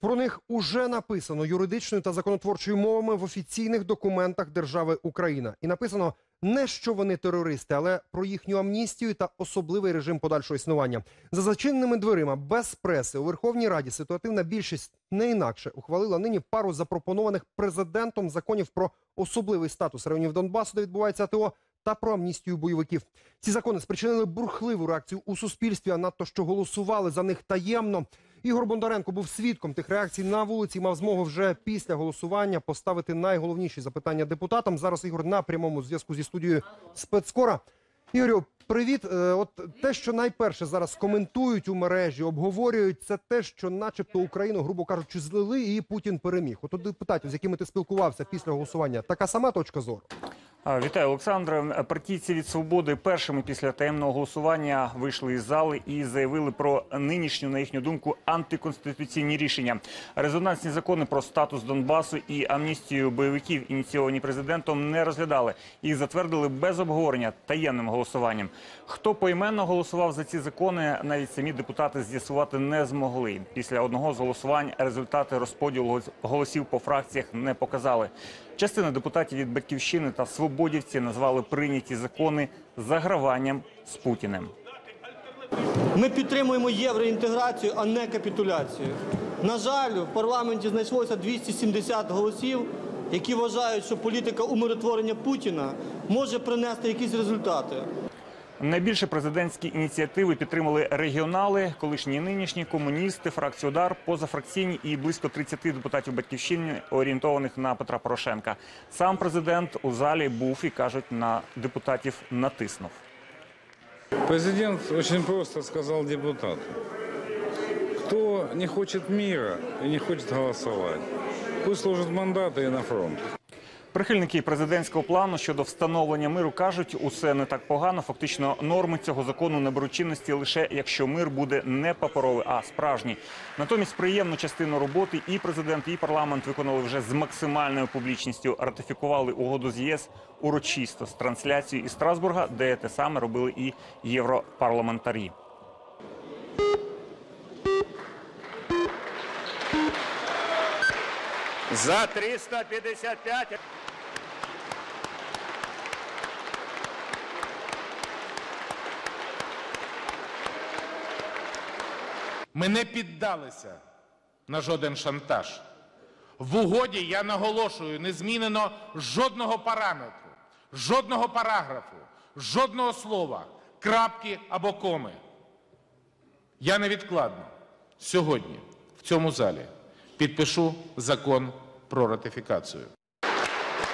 Про них уже написано юридичною та законотворчою мовами в офіційних документах держави Україна. І написано не що вони терористи, але про їхню амністію та особливий режим подальшого існування. За зачиненими дверима без преси у Верховній Раді ситуативна більшість не інакше ухвалила нині пару запропонованих президентом законів про особливий статус районів Донбасу, де відбувається АТО, та про амністію бойовиків. Ці закони спричинили бурхливу реакцію у суспільстві, а надто що голосували за них таємно. Ігор Бондаренко був свідком тих реакцій на вулиці. Мав змогу вже після голосування поставити найголовніші запитання депутатам. Зараз Ігор на прямому зв'язку зі студією спецкора. Ігорю, привіт. Е, От те, що найперше зараз коментують у мережі, обговорюють, це те, що, начебто, Україну, грубо кажучи, злили і Путін переміг. От депутатів, з якими ти спілкувався після голосування, така сама точка зору. Вітаю, Олександре. Партійці від свободи першими після таємного голосування вийшли із зали і заявили про нинішню, на їхню думку, антиконституційні рішення. Резонансні закони про статус Донбасу і амністію бойовиків, ініційовані президентом, не розглядали. Їх затвердили без обговорення таємним голосуванням. Хто поіменно голосував за ці закони, навіть самі депутати з'ясувати не змогли. Після одного з голосувань результати розподілу голосів по фракціях не показали. Частина депутатів від батьківщини та свободівці назвали прийняті закони заграванням з Путіним. Ми підтримуємо євроінтеграцію, а не капітуляцію. На жаль, в парламенті знайшлося 270 голосів, які вважають, що політика умиротворення Путіна може принести якісь результати. Найбільше президентські ініціативи підтримали регіонали, колишні і нинішні комуністи, фракцію удар, позафракційні і близько 30 депутатів батьківщини, орієнтованих на Петра Порошенка. Сам президент у залі був і кажуть, на депутатів натиснув. Президент очень просто сказал депутату, кто не хочет мира и не хочет голосовать, пусть служит мандаты и на фронт. Прихильники президентського плану щодо встановлення миру кажуть, усе не так погано. Фактично, норми цього закону наберуть чинності лише якщо мир буде не паперовий, а справжній. Натомість приємну частину роботи і президент, і парламент виконали вже з максимальною публічністю. Ратифікували угоду з ЄС урочисто з трансляцією із Страсбурга, де те саме робили і європарламентарі. За 355. Ми не піддалися на жоден шантаж. В угоді я наголошую, не змінено жодного параметру, жодного параграфу, жодного слова, крапки або коми. Я невідкладно сьогодні в цьому залі підпишу закон про ратифікацію.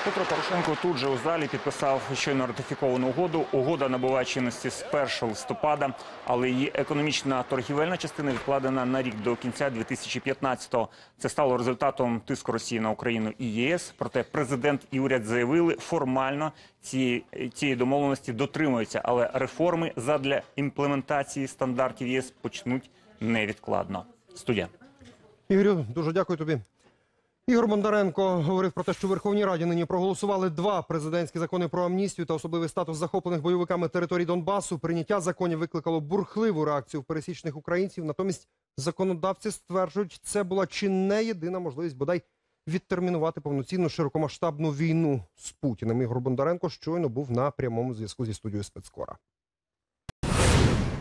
Петро Порошенко тут же у залі підписав щойно ратифіковану угоду. Угода набуває чинності з 1 листопада, але її економічна торгівельна частина відкладена на рік до кінця 2015-го. Це стало результатом тиску Росії на Україну і ЄС. Проте президент і уряд заявили, формально ці цієї домовленості дотримуються, але реформи задля імплементації стандартів ЄС почнуть невідкладно. Студія. Ігорю, дуже дякую тобі. Ігор Бондаренко говорив про те, що Верховній Раді нині проголосували два президентські закони про амністію та особливий статус захоплених бойовиками територій Донбасу. Прийняття законів викликало бурхливу реакцію в пересічних українців. Натомість законодавці стверджують, це була чи не єдина можливість бодай відтермінувати повноцінну широкомасштабну війну з Путіним. Ігор Бондаренко щойно був на прямому зв'язку зі студією спецкора.